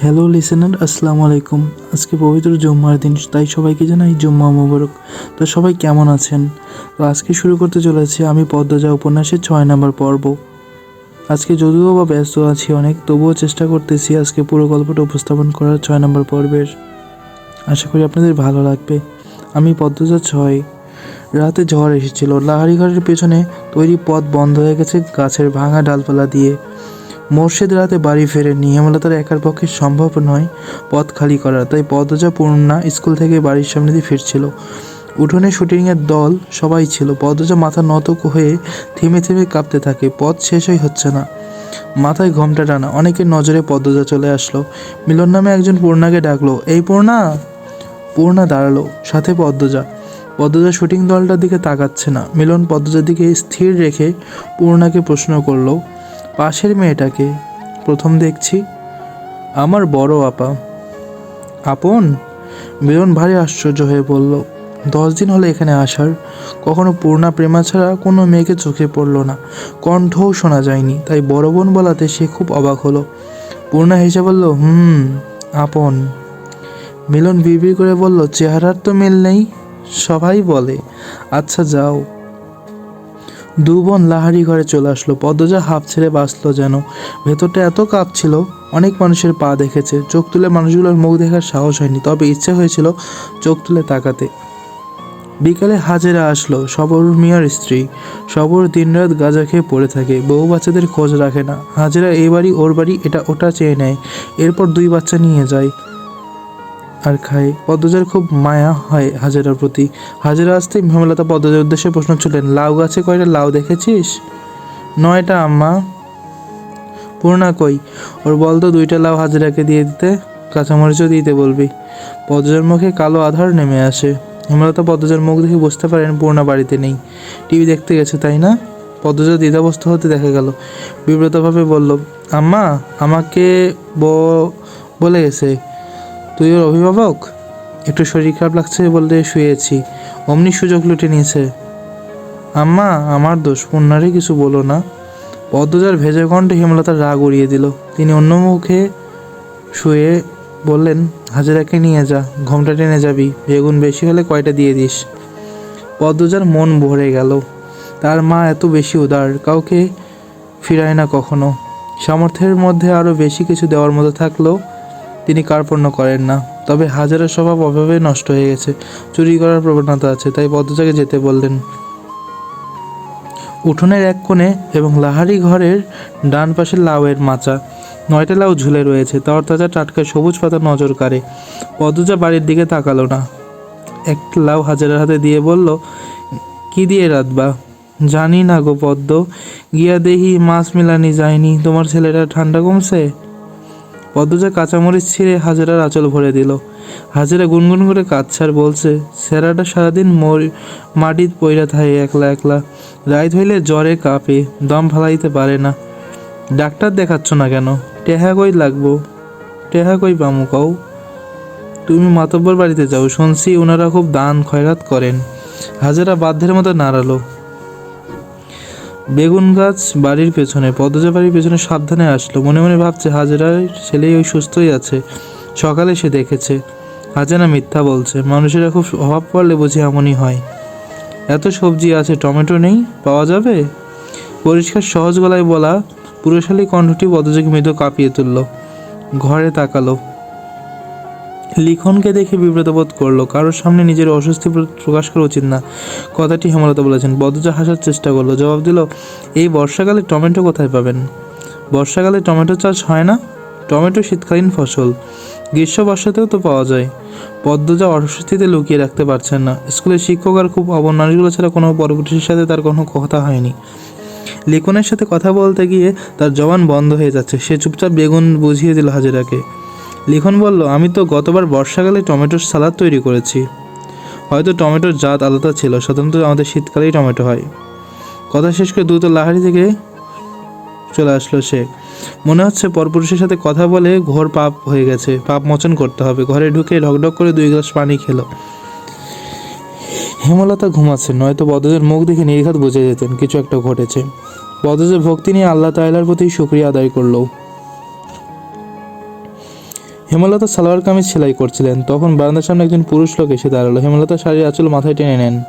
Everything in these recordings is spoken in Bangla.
হ্যালো লিসেনার আসসালামু আলাইকুম। আজকে পবিত্র জুম্মার দিন, তাই সবাইকে জানাই জুম্মা মোবারক। তো সবাই কেমন আছেন? তো আজকে শুরু করতে চলেছি আমি পদ্মজা উপন্যাসের ছয় নম্বর পর্ব। আজকে যদিও বা ব্যস্ত আছি অনেক, তবুও চেষ্টা করতেছি আজকে পুরো গল্পটা উপস্থাপন করার ছয় নম্বর পর্বের। আশা করি আপনাদের ভালো লাগবে। আমি পদ্মজা ছয়। রাতে ঝড় এসেছিল, লাহারি ঘরের পেছনে তৈরি পথ বন্ধ হয়ে গেছে গাছের ভাঙা ডালপালা দিয়ে। মোর্শেদ রাতে বাড়ি ফেরেননি হেমলতার একার পক্ষে সম্ভব নয় পথ খালি করা তাই পদ্মজা পূর্ণা স্কুল থেকে বাড়ির সামনে দিয়ে ফিরছিল। উঠোনে শুটিংয়ের দল সবাই ছিল, পদ্মজা মাথা নত হয়ে থেমে থেমে কাঁপতে থাকে, পথ শেষই হচ্ছে না। মাথায় ঘোমটা টানা অনেকের নজরে পদ্মজা চলে আসলো। মিলন নামে একজন পূর্ণাকে ডাকলো, এই পূর্ণা! পূর্ণা দাঁড়াল, সাথে পদ্মজা। পদ্মজা শুটিং দলটার দিকে তাকাচ্ছে না। মিলন পদ্মজার দিকে স্থির রেখে পূর্ণাকে প্রশ্ন করল পাশের মেয়েটাকে প্রথম দেখছি আমার বড় আপা। আপন? মিলন ভারী আশ্চর্য হয়ে বলল, দশ দিন হলো এখানে আসার। কখনো পূর্ণা প্রেমা ছাড়া কোনো মেয়েকে চোখে পড়ল না। কণ্ঠও শোনা যায়নি, তাই বড় বোন বলাতে সে খুব অবাক হলো। পূর্ণা হেসে বলল, হুম, আপন। মিলন বিড়বিড় করে বলল, চেহারার তো মিল নেই, সবাই বলে। আচ্ছা যাও। দু বোন লাহারি ঘরে চলে আসলো। পদ্মজা হাফ ছেড়ে বাঁচলো যেন। ভেতরটা এত কাঁপছিল, অনেক মানুষের পা দেখেছে। চোখ তুলে মানুষগুলোর মুখ দেখার সাহস হয়নি, তবে ইচ্ছে হয়েছিল চোখ তুলে তাকাতে। বিকালে হাজেরা আসলো সবর মিয়ার স্ত্রী। সবর দিনরাত গাঁজা খেয়ে পড়ে থাকে, বউ বাচ্চাদের খোঁজ রাখে না। হাজেরা এই বাড়ি ওর বাড়ি, এটা ওটা চেয়ে নেয়। এরপর দুই বাচ্চা নিয়ে যায়। আর খায়। পদ্মজার খুব মায়া হয় হাজেরার প্রতি। হাজেরা আসতে হেমলতা পদ্মজার উদ্দেশ্যে প্রশ্ন ছুলেন লাউ গাছে কয়টা লাউ দেখেছিস? নয়টা, আম্মা। পূর্ণা কই? ওর বল তো দুইটা লাউ হাজেরাকে দিয়ে দিতে, কাঁচামরিচও দিতে বলবি। পদ্মজার মুখে কালো আধার নেমে আসে। হেমলতা পদ্মজার মুখ দেখে বুঝতে পারেন পূর্ণা বাড়িতে নেই। টিভি দেখতে গেছে, তাই না? পদ্মজা দ্বিধাবস্থ হতে দেখা গেল। বিব্রতভাবে বলল, আম্মা, আমাকে বলে গেছে তুই ওর অভিভাবক? একটু শরীর খারাপ লাগছে বলতে শুয়েছি। অমনি সুযোগ লুটে নিয়েছে। আম্মা, আমার দোষ পূর্ণারে কিছু বলো না। পদ্মজার ভেজা কণ্ঠে হেমলতার রাগ উড়িয়ে দিল। তিনি অন্য মুখে শুয়ে বললেন, হাজারাকে নিয়ে যা, ঘোমটা টেনে যাবি, বেগুন বেশি হলে কয়টা দিয়ে দিস? পদ্মজার মন ভরে গেল। তার মা এত বেশি উদার, কাউকে ফিরায় না কখনো। সামর্থ্যের মধ্যে আরও বেশি কিছু দেওয়ার মতো থাকলেও তিনি কার্পণ্য করেন না। তবে হাজারের স্বভাব অভাবে নষ্ট হয়ে গেছে। চুরি করার প্রবণতা আছে, তাই পদ্মজাকে যেতে বললেন। উঠোনের এক কোণে এবং লাহারি ঘরের ডান পাশে লাউয়ের মাচা। নয়টা লাউ ঝুলে রয়েছে তরতাজা টাটকা সবুজ পাতা নজর কাড়ে। পদ্মজা বাড়ির দিকে তাকালো না। এক লাউ হাজারের হাতে দিয়ে বলল, কি দিয়ে রাতবা জানি না গো পদ্ম। গিয়া দেহি মাছ মিলানি যায়নি। তোমার ছেলেটা ঠান্ডা কমছে? পদ্মজা কাঁচামরিচ ছিঁড়ে হাজারার আঁচল ভরে দিল। হাজারা গুনগুন করে কাঁদছে আর বলছে, সেরাটা সারাদিন মর, মাটিত পইরা থাকে একলা একলা। রাইত হইলে জ্বরে কাঁপে, দম ফালাইতে পারে না। ডাক্তার দেখাচ্ছ না কেন? টেহা কই লাগবো? টেহা কই পামু কও? তুমি মাতব্বর বাড়িতে যাও, শুনছি ওনারা খুব দান খয়রাত করেন। হাজারা বাধ্যের মতো নাড়ালো। বেগুন গাছ বাড়ির পেছনে পদজা বাড়ির পেছনে সাবধানে আসলো। মনে মনে ভাবছে, হাজারার ছেলে ওই সুস্থই আছে। সকালে সে দেখেছে। হাজারা মিথ্যা বলছে। মানুষেরা খুব অভাব পড়লে বুঝি এমনই হয়। এত সবজি আছে, টমেটো নেই? পাওয়া যাবে? পরিষ্কার সহজ গলায় বলা পুরুষালী কণ্ঠটি পদজাকে মৃদু কাঁপিয়ে তুলল। ঘরে তাকালো। লিখনকে দেখে বিব্রত বোধ করল, কারোর সামনে নিজের অস্বস্তি প্রকাশ করা উচিত না। কথাটি হেমলতা বলেছেন। বদজা হাসার চেষ্টা করল। জবাব দিল, এই বর্ষাকালে টমেটো কোথায় পাবেন? বর্ষাকালে টমেটো চাষ হয় না। টমেটো শীতকালীন ফসল। গ্রীষ্ম বর্ষাতেও তো পাওয়া যায়। পদ্মজা অস্বস্তিতে লুকিয়ে রাখতে পারছেন না। স্কুলের শিক্ষক আর খুব অবন মানুষগুলো ছাড়া কোনো পরবর্তীর সাথে তার কোনো কথা হয়নি। লিখনের সাথে কথা বলতে গিয়ে তার জবান বন্ধ হয়ে যাচ্ছে। সে চুপচাপ বেগুন বুঝিয়ে দিল হাজিরাকে। লিখন বলল, আমি তো গতবার বর্ষাকালে টমেটোর সালাদ তৈরি করেছি। হয়তো টমেটোর জাত আলাদা ছিল, সাধারণত আমাদের শীতকালেই টমেটো হয়। কথা শেষ করে দ্রুত লাহারি থেকে চলে আসলো সে। মনে হচ্ছে পরপুরুষের সাথে কথা বলে ঘোর পাপ হয়ে গেছে, পাপ মোচন করতে হবে। ঘরে ঢুকে ঢকঢক করে দুই গ্লাস পানি খেলো। হেমলতা ঘুমাচ্ছে, নয়তো বদজের মুখ দেখে নির্ঘাত বুঝে যেতেন, কিছু একটা ঘটেছে। বদজের ভক্তি নিয়ে আল্লাহ তাইলার প্রতি শুক্রিয়া আদায় করল। হেমলতা সালোয়ার কামিজ সেলাই করছিলেন। তখন বারান্দার সামনে একজন পুরুষ লোক এসে দাঁড়াল। হেমলতা শাড়ির আঁচল মাথায় টেনে নেন।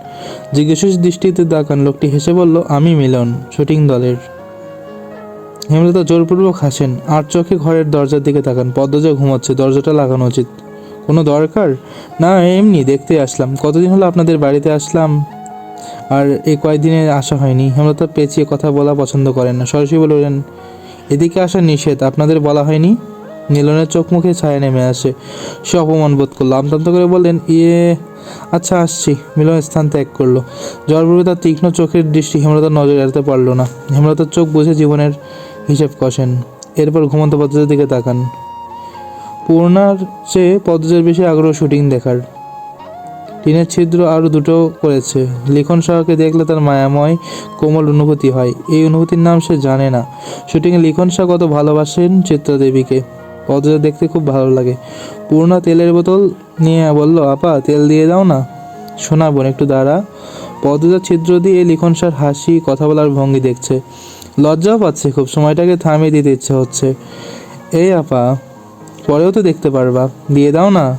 জিজ্ঞাসা দৃষ্টিতে তাকান। লোকটি হেসে বলল, আমি মিলন, শুটিং দলের। হেমলতা জোরপূর্বক হাসেন। আর চোখে ঘরের দরজার দিকে তাকান। পদ্মজা ঘুমাচ্ছে, দরজাটা লাগানো উচিত। কোনো দরকার? না, এমনি, দেখতে আসলাম। কতদিন হলো আপনাদের বাড়িতে আসলাম? আর এই কয়েকদিনে আসা হয়নি? হেমলতা পেঁচিয়ে কথা বলা পছন্দ করেন না। সরাসরি বললেন, এদিকে আসা নিষেধ, আপনাদের বলা হয়নি? নীলনের চোখ মুখে ছায়া নেমে আসে। সে অপমান বোধ করল। আমতান্ত করে বললেন ইয়ে আচ্ছা আসছি। মিলন স্থান ত্যাগ করল। জলপূর্বে তার তীক্ষ্ণ চোখের দৃষ্টি হেমলতার নজর এড়াতে পারল না। হেমলতার চোখ বুঝে জীবনের হিসেব কষেন। এরপর ঘুমন্ত পদ্মজার দিকে তাকান। পূর্ণার চেয়ে পদ্মজার বেশি আগ্রহ শুটিং দেখার। টিনের ছিদ্র আরও দুটো করেছে। লিখন শাহকে দেখলে তার মায়াময়, কোমল অনুভূতি হয়। এই অনুভূতির নাম সে জানে না। শুটিংয়ে লিখন শাহ কত ভালোবাসেন চিত্রা দেবীকে পদ্মজা দেখতে খুব ভালো লাগে। পূর্ণা তেলের বোতল নিয়ে বলল, আপা, তেল দিয়ে দাও না? শোনা বোন, একটু দাঁড়া। পদ্মজা ছিদ্র দিয়ে লিখন শাহর হাসি, কথা বলার ভঙ্গি দেখছে। লজ্জাও পাচ্ছে, খুব সময়টাকে থামিয়ে দিতে ইচ্ছে হচ্ছে। এই আপা, পরেও তো দেখতে পারবা। দিয়ে দাও না?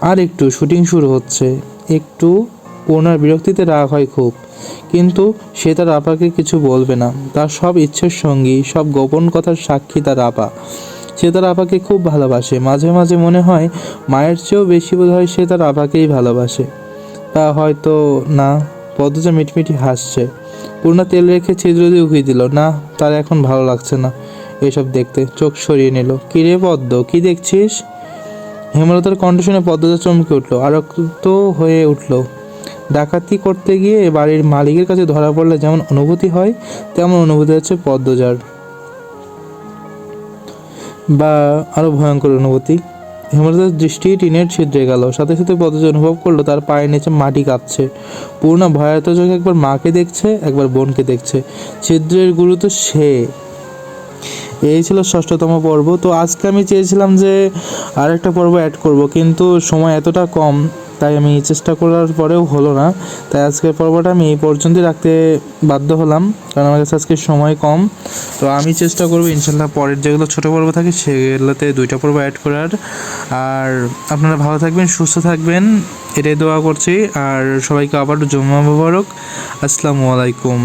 আর একটু, শুটিং শুরু হচ্ছে। একটু? ওনার বিরক্তিতে রাগ হয় খুব। কিন্তু সে তার আপাকে কিছু বলবে না। তার সব ইচ্ছের সঙ্গী, সব গোপন কথার সাক্ষী তার আপা। সে তার আপাকে খুব ভালোবাসে। মাঝে মাঝে মনে হয় মায়ের চেয়েও বেশি বোধ হয় সে তার আপাকেই ভালোবাসে। তা হয়তো না, পদ্মজা মিটমিটি হাসছে। পূর্ণা তেল রেখে ছিদ্র দিয়ে উকিয়ে দিল, না, তার এখন ভালো লাগছে না। এসব দেখতে চোখ সরিয়ে নিল। কিরে পদ্ম, কি দেখছিস? হেমলতার কণ্ঠ শুনে পদ্মজা চমকে উঠল, আরক্ত হয়ে উঠল। ডাকাতি করতে গিয়ে বাড়ির মালিকের কাছে ধরা পড়লে যেমন অনুভূতি হয়, তেমন অনুভূতি হচ্ছে পদ্মজার। বা আরও ভয়ঙ্কর অনুভূতি। হেমলতার দৃষ্টি টিনের ছিদ্রে গেল। সাথে সাথে পদজ অনুভব করল, তার পায়ের নিচে মাটি কাঁপছে। পূর্ণা ভয়াত চোখে একবার মাকে দেখছে, একবার বোনকে দেখছে। ছিদ্রের গুরু তো সে। এই ছিল ষষ্ঠতম পর্ব। তো আজকে আমি চেয়েছিলাম যে আর একটা পর্ব অ্যাড করব, কিন্তু সময় এতটা কম। তাই আমি চেষ্টা করার পরেও হলো না। তাই আজকের পর্বটা আমি এই পর্যন্তই রাখতে বাধ্য হলাম, কারণ আমার কাছে আজকে সময় কম। তো আমি চেষ্টা করব, ইনশাল্লাহ পরের যেগুলো ছোটো পর্ব থাকে, সেগুলোতে দুইটা পর্ব অ্যাড করার। আর আপনারা ভালো থাকবেন, সুস্থ থাকবেন, এটাই দোয়া করছি। আর সবাইকে আবার জমা মোবারক। আসসালামু আলাইকুম।